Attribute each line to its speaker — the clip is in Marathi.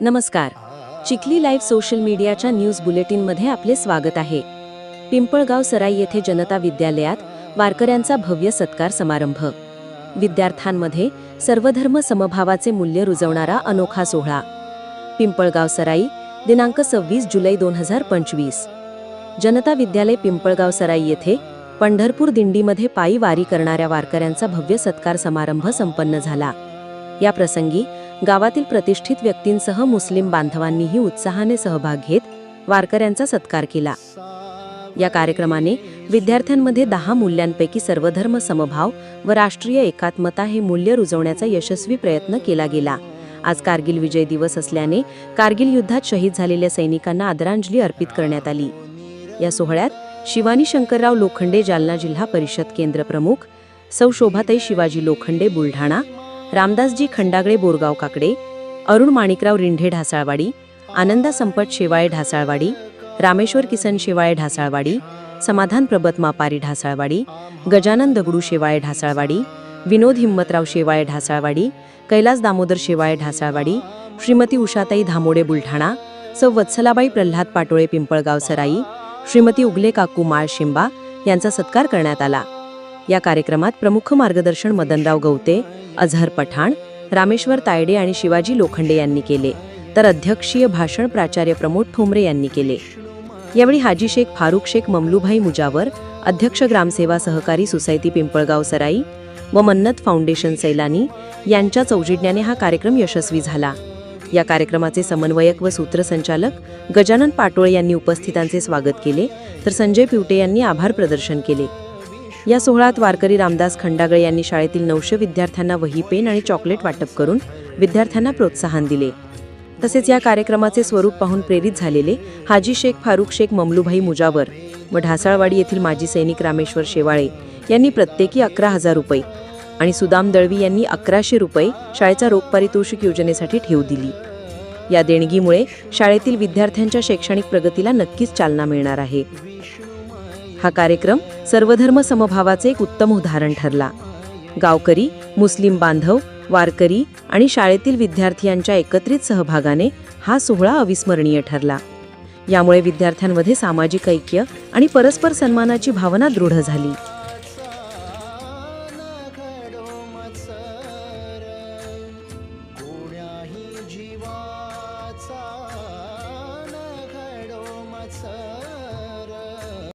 Speaker 1: नमस्कार. चिखली लाईव्ह सोशल मीडियाच्या न्यूज बुलेटिनमध्ये आपले स्वागत आहे. पिंपळगाव सराई येथे जनता विद्यालयात वारकऱ्यांचा भव्य सत्कार समारंभ. विद्यार्थ्यांमध्ये सर्वधर्म समभावाचे मूल्य रुजवणारा अनोखा सोहळा. पिंपळगाव सराई दिनांक सव्वीस जुलै दोन हजार पंचवीस. जनता विद्यालय पिंपळगाव सराई येथे पंढरपूर दिंडीमध्ये पायी वारी करणाऱ्या वारकऱ्यांचा भव्य सत्कार समारंभ संपन्न झाला. या प्रसंगी गावातील प्रतिष्ठित व्यक्तींसह मुस्लिम बांधवांनीही उत्साहाने सहभाग घेत वारकऱ्यांचा सत्कार केला. या कार्यक्रमाने विद्यार्थ्यांमध्ये दहा मूल्यांपैकी सर्वधर्म समभाव व राष्ट्रीय एकात्मता हे मूल्य रुजवण्याचा यशस्वी प्रयत्न केला गेला. आज कारगिल विजय दिवस असल्याने कारगिल युद्धात शहीद झालेल्या सैनिकांना आदरांजली अर्पित करण्यात आली. या सोहळ्यात शिवानी शंकरराव लोखंडे जालना जिल्हा परिषद केंद्र प्रमुख सौ शोभाताई शिवाजी लोखंडे बुलढाणा रामदासजी खंडागळे बोरगाव काकडे अरुण माणिकराव रिंढे ढासाळवाडी आनंदा संपट शेवाळे ढासाळवाडी रामेश्वर किसन शेवाळे ढासाळवाडी समाधान प्रबत मापारी ढासाळवाडी गजानन दगडू शेवाळे ढासाळवाडी विनोद हिम्मतराव शेवाळे ढासाळवाडी कैलास दामोदर शेवाळे ढासाळवाडी श्रीमती उषाताई धामोडे बुलढाणा सौ वत्सलाबाई प्रल्हाद पाटोळे पिंपळगाव सराई श्रीमती उगले काकू माळ शिंबा यांचा सत्कार करण्यात आला. या कार्यक्रमात प्रमुख मार्गदर्शन मदनराव गवते अझहर पठाण रामेश्वर तायडे आणि शिवाजी लोखंडे यांनी केले. तर अध्यक्षीय भाषण प्राचार्य प्रमोद ठोंबरे यांनी केले. यावेळी हाजी शेख फारुख शेख ममलूभाई मुजावर अध्यक्ष ग्रामसेवा सहकारी सोसायटी पिंपळगाव सराई व मन्नत फाउंडेशन सैलानी यांच्या चौजिडण्याने हा कार्यक्रम यशस्वी झाला. या कार्यक्रमाचे समन्वयक व सूत्रसंचालक गजानन पाटोळे यांनी उपस्थितांचे स्वागत केले. तर संजय पिवटे यांनी आभार प्रदर्शन केले. या सोहळ्यात वारकरी रामदास खंडागळे यांनी शाळेतील नऊशे विद्यार्थ्यांना वही पेन आणि चॉकलेट वाटप करून विद्यार्थ्यांना प्रोत्साहन दिले. तसेच या कार्यक्रमाचे स्वरूप पाहून प्रेरित झालेले हाजी शेख फारुख शेख ममलूभाई मुजावर व ढासाळवाडी येथील माजी सैनिक रामेश्वर शेवाळे यांनी प्रत्येकी अकरा हजार रुपये आणि सुदाम दळवी यांनी अकराशे रुपये शाळेच्या रोख पारितोषिक योजनेसाठी ठेव दिली. या देणगीमुळे शाळेतील विद्यार्थ्यांच्या शैक्षणिक प्रगतीला नक्कीच चालना मिळणार आहे. हा कार्यक्रम सर्वधर्म समभावाचे एक उत्तम उदाहरण ठरला. गावकरी मुस्लिम बांधव वारकरी आणि शाळेतील विद्यार्थी यांच्या एकत्रित सहभागाने हा सोहळा अविस्मरणीय ठरला. यामुळे विद्यार्थ्यांमध्ये सामाजिक ऐक्य आणि परस्पर सन्मानाची भावना दृढ झाली.